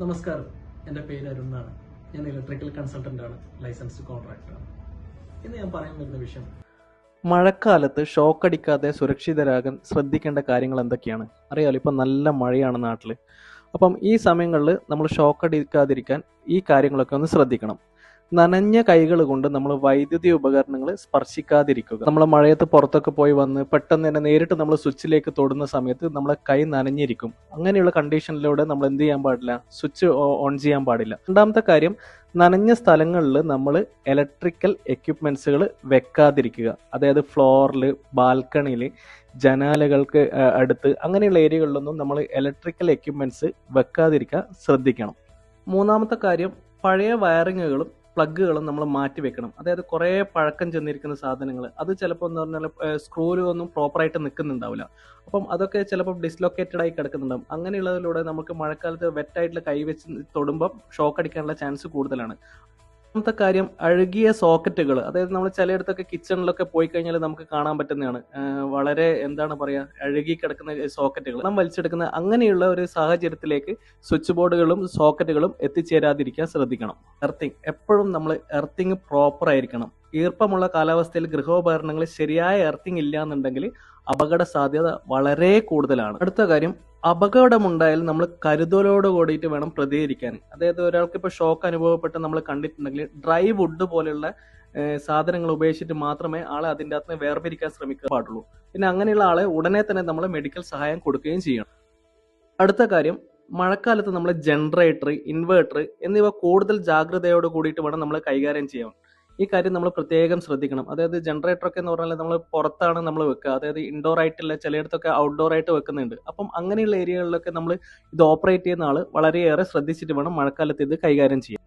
നമസ്കാരം. എന്റെ പേര് അരുൺ എന്നാണ്. ഞാൻ ഇലക്ട്രിക്കൽ കൺസൾട്ടന്റ് ആണ്. ലൈസൻസ് കോൺട്രാക്ടറാണ് ഇന്ന് ഞാൻ പറയാൻ വരുന്ന വിഷയം മഴക്കാലത്ത് ഷോക്ക് അടിക്കാതെ സുരക്ഷിതരാകാൻ ശ്രദ്ധിക്കേണ്ട കാര്യങ്ങൾ എന്തൊക്കെയാണ്? അറിയാലോ ഇപ്പം നല്ല മഴയാണ് നാട്ടിൽ അപ്പം ഈ സമയങ്ങളിൽ നമ്മൾ ഷോക്ക് അടിക്കാതിരിക്കാൻ ഈ കാര്യങ്ങളൊക്കെ ഒന്ന് ശ്രദ്ധിക്കണം. നനഞ്ഞ കൈകൾ കൊണ്ട് നമ്മൾ വൈദ്യുതി ഉപകരണങ്ങൾ സ്പർശിക്കാതിരിക്കുക. നമ്മൾ മഴയത്ത് പുറത്തൊക്കെ പോയി വന്ന് പെട്ടെന്ന് തന്നെ നേരിട്ട് നമ്മൾ സ്വിച്ചിലേക്ക് തൊടുന്ന സമയത്ത് നമ്മളെ കൈ നനഞ്ഞിരിക്കും. അങ്ങനെയുള്ള കണ്ടീഷനിലൂടെ നമ്മൾ എന്ത് ചെയ്യാൻ പാടില്ല? സ്വിച്ച് ഓൺ ചെയ്യാൻ പാടില്ല. രണ്ടാമത്തെ കാര്യം നനഞ്ഞ സ്ഥലങ്ങളിൽ നമ്മൾ ഇലക്ട്രിക്കൽ എക്യുപ്മെന്റ്സുകൾ വെക്കാതിരിക്കുക. അതായത് ഫ്ലോറിൽ ബാൽക്കണിയിൽ ജനാലകൾക്ക് അടുത്ത് അങ്ങനെയുള്ള ഏരിയകളിലൊന്നും നമ്മൾ ഇലക്ട്രിക്കൽ എക്യുപ്മെന്റ്സ് വെക്കാതിരിക്കാൻ ശ്രദ്ധിക്കണം. മൂന്നാമത്തെ കാര്യം പഴയ വയറിങ്ങുകളും പ്ലഗുകളും നമ്മൾ മാറ്റി വെക്കണം. അതായത് കുറേ പഴക്കം ചെന്നിരിക്കുന്ന സാധനങ്ങൾ. അത് ചിലപ്പോൾ എന്ന് പറഞ്ഞാൽ സ്ക്രൂൽ ഒന്നും പ്രോപ്പറായിട്ട് നിൽക്കുന്നുണ്ടാവില്ല അപ്പം അതൊക്കെ ചിലപ്പോൾ ഡിസ്ലൊക്കേറ്റഡ് ആയി കിടക്കുന്നുണ്ടാവും. അങ്ങനെയുള്ളതിലൂടെ നമുക്ക് മഴക്കാലത്ത് വെറ്റായിട്ടുള്ള കൈ വെച്ച് തൊടുമ്പോൾ ഷോക്ക് അടിക്കാനുള്ള ചാൻസ് കൂടുതലാണ്. രണ്ടാമത്തെ കാര്യം അഴുകിയ സോക്കറ്റുകൾ അതായത് നമ്മൾ ചിലയിടത്തൊക്കെ കിച്ചണിലൊക്കെ പോയി കഴിഞ്ഞാൽ നമുക്ക് കാണാൻ പറ്റുന്നതാണ്. വളരെ എന്താണ് പറയുക അഴുകി കിടക്കുന്ന സോക്കറ്റുകൾ നാം വലിച്ചെടുക്കുന്ന അങ്ങനെയുള്ള ഒരു സാഹചര്യത്തിലേക്ക് സ്വിച്ച് ബോർഡുകളും സോക്കറ്റുകളും എത്തിച്ചേരാതിരിക്കാൻ ശ്രദ്ധിക്കണം. എർത്തിങ്. എപ്പോഴും നമ്മൾ എർത്തിങ് പ്രോപ്പർ ആയിരിക്കണം. ഈർപ്പമുള്ള കാലാവസ്ഥയിൽ ഗൃഹോപകരണങ്ങൾ ശരിയായ എർത്തിങ് ഇല്ല എന്നുണ്ടെങ്കിൽ അപകട സാധ്യത വളരെ കൂടുതലാണ്. അടുത്ത കാര്യം അപകടമുണ്ടായാൽ നമ്മൾ കരുതലോട് കൂടിയിട്ട് വേണം പ്രതികരിക്കാൻ. അതായത് ഒരാൾക്ക് ഇപ്പോൾ ഷോക്ക് അനുഭവപ്പെട്ട് നമ്മൾ കണ്ടിട്ടുണ്ടെങ്കിൽ ഡ്രൈ വുഡ് പോലെയുള്ള സാധനങ്ങൾ ഉപയോഗിച്ചിട്ട് മാത്രമേ ആളെ അതിന്റെ അകത്ത് വേർപിരിക്കാൻ ശ്രമിക്കാൻ പാടുള്ളൂ. പിന്നെ അങ്ങനെയുള്ള ആളെ ഉടനെ തന്നെ നമ്മൾ മെഡിക്കൽ സഹായം കൊടുക്കുകയും ചെയ്യണം. അടുത്ത കാര്യം മഴക്കാലത്ത് നമ്മൾ ജനറേറ്റർ ഇൻവേർട്ടർ എന്നിവ കൂടുതൽ ജാഗ്രതയോട് കൂടിയിട്ട് വേണം നമ്മൾ കൈകാര്യം ചെയ്യാൻ. ഈ കാര്യം നമ്മൾ പ്രത്യേകം ശ്രദ്ധിക്കണം. അതായത് ജനറേറ്റർ ഒക്കെ എന്ന് പറഞ്ഞാൽ നമ്മൾ പുറത്താണ് നമ്മൾ വെക്കുക. അതായത് ഇൻഡോർ ആയിട്ടുള്ള ചിലയിടത്തൊക്കെ ഔട്ട്ഡോർ ആയിട്ട് വെക്കുന്നുണ്ട്. അപ്പം അങ്ങനെയുള്ള ഏരിയകളിലൊക്കെ നമ്മൾ ഇത് ഓപ്പറേറ്റ് ചെയ്യുന്ന ആൾ വളരെയേറെ ശ്രദ്ധിച്ചിട്ട് വേണം മഴക്കാലത്ത് ഇത് കൈകാര്യം ചെയ്യാൻ.